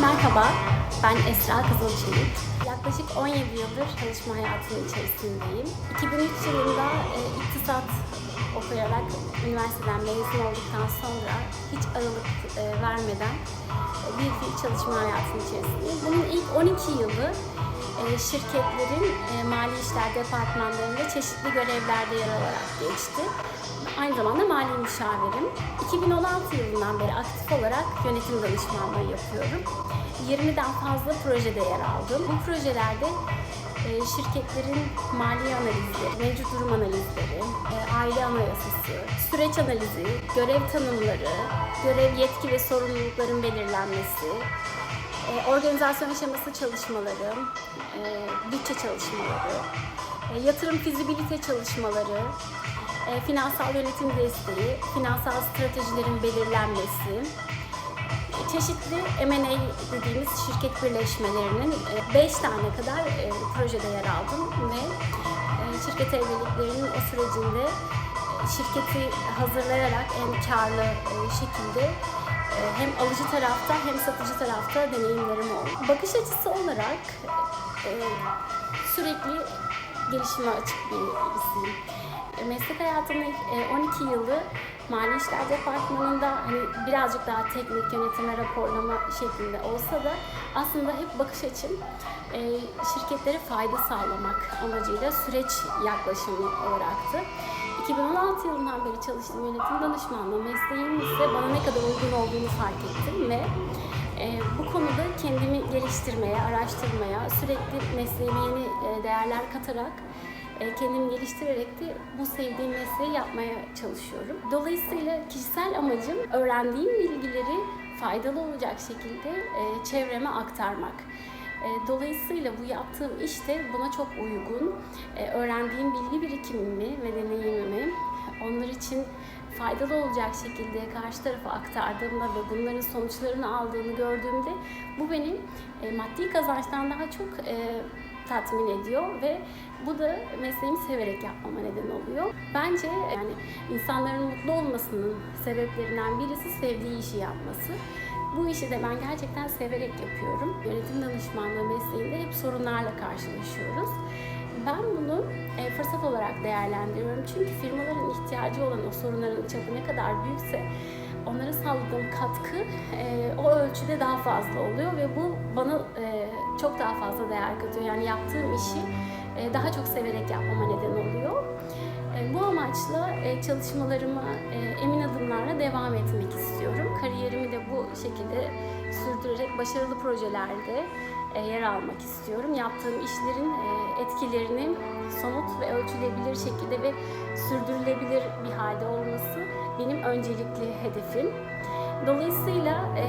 Merhaba, ben Esra Kızılçelik. Yaklaşık 17 yıldır çalışma hayatının içerisindeyim. 2003 yılında e, iktisat okuyarak üniversiteden mezun olduktan sonra hiç aralık e, vermeden e, bir çalışma hayatının içerisindeyim. Bunun ilk 12 yılı şirketlerin e, mali işler departmanlarında çeşitli görevlerde yer alarak geçti. Aynı zamanda mali müşavirim. 2016 yılından beri aktif olarak yönetim danışmanlığı yapıyorum. 20'den fazla projede yer aldım. Bu projelerde e, şirketlerin mali analizleri, mevcut durum analizleri, e, aile anayasası, süreç analizi, görev tanımları, görev yetki ve sorumlulukların belirlenmesi, e, organizasyon aşaması çalışmaları, e, bütçe çalışmaları, e, yatırım fizibilite çalışmaları, e, finansal yönetim desteği, finansal stratejilerin belirlenmesi, e, çeşitli M&A dediğimiz şirket birleşmelerinin 5 tane kadar e, projede yer aldım ve e, şirket evliliklerinin o sürecinde e, şirketi hazırlayarak en karlı e, şekilde e, hem alıcı tarafta hem satıcı tarafta deneyimlerim oldu. Bakış açısı olarak e, sürekli gelişime açık bir birisiyim. E, Meslek hayatımın ilk, e, 12 yılı Mali İşler Departmanı'nda hani birazcık daha teknik yönetime raporlama şeklinde olsa da aslında hep bakış açım şirketlere fayda sağlamak amacıyla süreç yaklaşımı olaraktı. 2016 yılından beri çalıştığım yönetim danışmanlığı mesleğimin ise bana ne kadar uygun olduğunu fark ettim ve e, bu konuda kendimi geliştirmeye, araştırmaya, sürekli mesleğime yeni e, değerler katarak e, kendimi geliştirerek de bu sevdiğim mesleği yapmaya çalışıyorum. Dolayısıyla kişisel amacım öğrendiğim bilgileri faydalı olacak şekilde e, çevreme aktarmak. E, Dolayısıyla bu yaptığım iş de buna çok uygun. E, Öğrendiğim bilgi birikimimi ve deneyimimi onlar için faydalı olacak şekilde karşı tarafa aktardığımda ve bunların sonuçlarını aldığını gördüğümde bu beni e, maddi kazançtan daha çok tatmin ediyor ve bu da mesleğimi severek yapmama neden oluyor. Bence yani insanların mutlu olmasının sebeplerinden birisi sevdiği işi yapması. Bu işi de ben gerçekten severek yapıyorum. Yönetim danışmanlığı mesleğinde hep sorunlarla karşılaşıyoruz. Ben bunu e, fırsat olarak değerlendiriyorum. Çünkü firmaların ihtiyacı olan o sorunların çapı ne kadar büyükse onlara sağladığım katkı e, o ölçüde daha fazla oluyor ve bu bana e, çok daha fazla değer katıyor. Yani yaptığım işi e, daha çok severek yapmama neden oluyor. E, bu amaçla e, çalışmalarıma e, emin adımlarla devam etmek istiyorum. Kariyerimi de bu şekilde sürdürerek başarılı projelerde yer almak istiyorum. Yaptığım işlerin e, etkilerini somut ve ölçülebilir şekilde ve sürdürülebilir bir halde olması benim öncelikli hedefim. Dolayısıyla e,